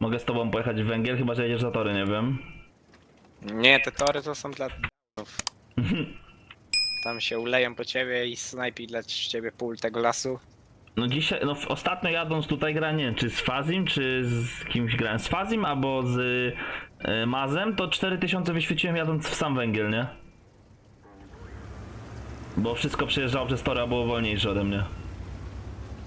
Mogę z tobą pojechać w węgiel, chyba że jedziesz za tory, nie wiem. Nie, te tory to są dla d***ów. Tam się uleją po ciebie i snajpi dla ciebie pól tego lasu. No dzisiaj, no w- ostatnio jadąc tutaj gra, nie wiem, czy z Fazim, czy z kimś grałem, z Fazim albo z y, Mazem, to 4000 wyświeciłem jadąc w sam węgiel, nie? Bo wszystko przejeżdżało przez tory, a było wolniejsze ode mnie.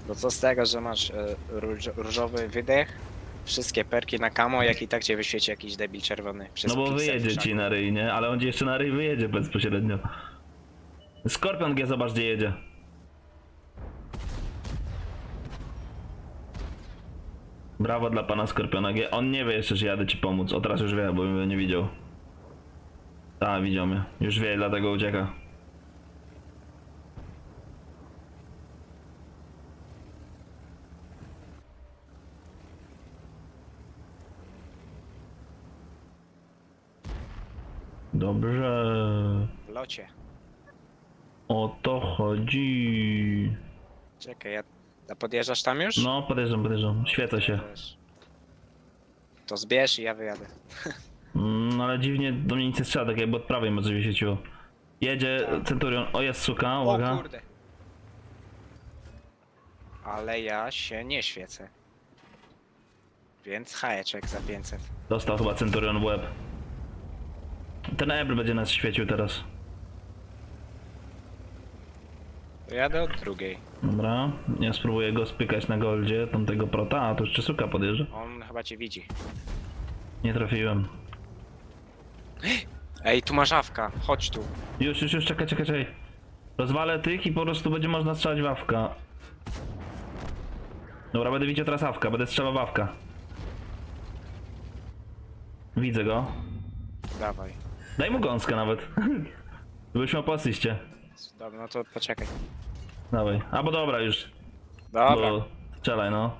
Bo co z tego, że masz e, róż, różowy wydech, wszystkie perki na kamo, jak i tak cię wyświeci jakiś debil czerwony. Przez No bo piksel wyjedzie ci na ryj, nie? Ale on ci jeszcze na ryj wyjedzie bezpośrednio. Skorpion G, zobacz gdzie jedzie. Brawo dla pana Skorpiona G. On nie wie jeszcze, że jadę ci pomóc. O teraz już wie, bo mnie nie widział. Tak, widział mnie. Już wie, dlatego ucieka. Dobrze. W locie. O to chodzi. Czekaj, ja... A podjeżdżasz tam już? No, podjeżdżam, podjeżdżam. Świecę się. To zbierz i ja wyjadę. Mm, ale dziwnie do mnie nic nie strzela, tak jakby od prawej może się świeciło. Jedzie Tak. Centurion. O, jest suka, O uwaga. kurde. Ale ja się nie świecę. Więc hajeczek za 500. Dostał chyba Centurion w łeb. Ten Ebr będzie nas świecił teraz. Jadę od drugiej. Dobra, ja spróbuję go spykać na goldzie, tamtego prota, a tu jeszcze suka podjeżdża. On chyba cię widzi. Nie trafiłem. Ej, tu masz awka. Chodź tu. Już, już, już, czekaj, czekaj, czekaj. Rozwalę tych i po prostu będzie można strzelać w awka. Dobra, będę widział teraz awka, będę strzelał w awka. Widzę go. Dawaj. Daj mu gąskę nawet. Byś miał po asyście. Dobra, no to poczekaj. Dawaj. Albo dobra już. Dobra. Bo... Strzelaj no.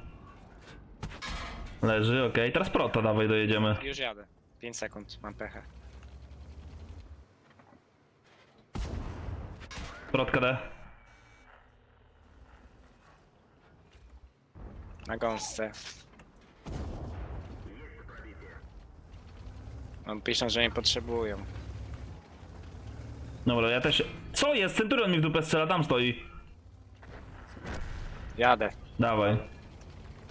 Leży, okej. Teraz prota dawaj dojedziemy. Już jadę. 5 sekund, mam pechę. Protka D. Na gąsce. On piszą, że mnie potrzebują. Dobra, ja też... Co jest? Centurion mi w dupę strzela, tam stoi. Jadę. Dawaj.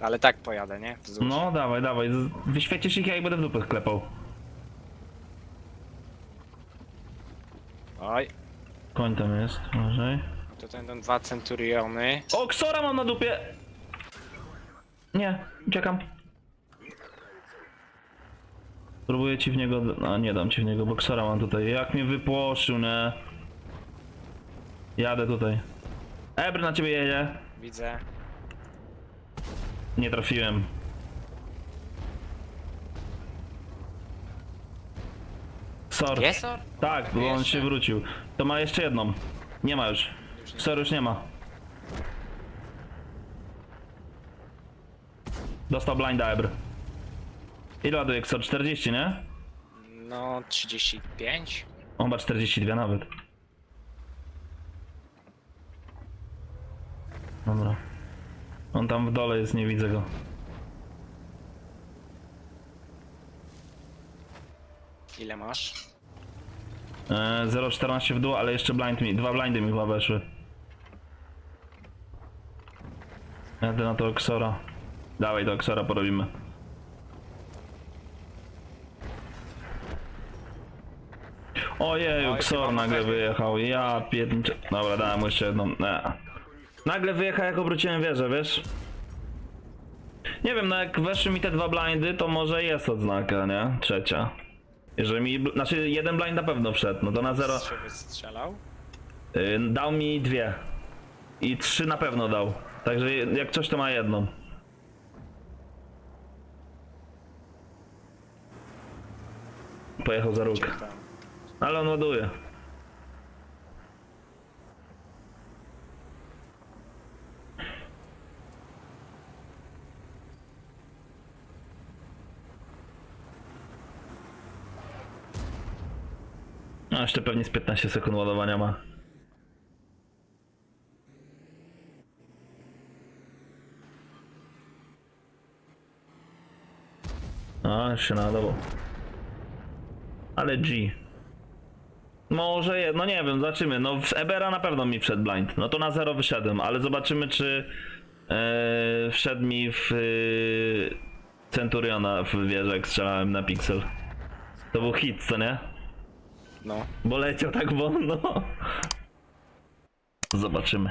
Ale tak pojadę, nie? Wzdłuż. No, dawaj, dawaj. Z- Wyświecisz ich, ja ich będę w dupę klepał. Oj. Koń tam jest, może. No to będą dwa centuriony. O, Ksora mam na dupie! Nie, uciekam. Próbuję ci w niego... A, nie dam ci w niego, bo Ksora mam tutaj. Jak mnie wypłoszył, nie? Jadę tutaj. Ebr na ciebie jedzie. Widzę. Nie trafiłem. Sor. Gesor? Tak, bo on się wrócił. To ma jeszcze jedną. Nie ma już. Sor już nie ma. Dostał blinda Ebr. Ile ładuje Xor? 40, nie? No, 35. On ma 42 nawet. Dobra. On tam w dole jest, nie widzę go. Ile masz? E, 0,14 w dół, ale jeszcze blind mi, dwa blindy mi chyba weszły. Jadę na to Oxora. Dawaj do Oxora porobimy. Ojej, Oj, Oxor chyba nagle ma wyjechał. Ja pierdolę. Dobra, dałem mu jeszcze jedną. Nie. Nagle wyjechał jak obróciłem wieżę, wiesz? Nie wiem, no jak weszły mi te dwa blindy, to może jest odznaka, nie? Trzecia. Jeżeli mi, znaczy jeden blind na pewno wszedł, no to na zero. Strzelał? Y, dał mi dwie. I trzy na pewno dał. Także jak coś to ma jedną. Pojechał za róg. Tam. Ale on ładuje. A jeszcze pewnie z 15 sekund ładowania ma. A, już się nadawał. Ale G. Może je, no nie wiem, zobaczymy. No w Ebera na pewno mi wszedł blind. No to na zero wyszedłem, ale zobaczymy czy e, wszedł mi w e, Centuriona w wieżę, jak strzelałem na pixel. To był hit, co nie? No. Bo leciał tak wolno. Zobaczymy.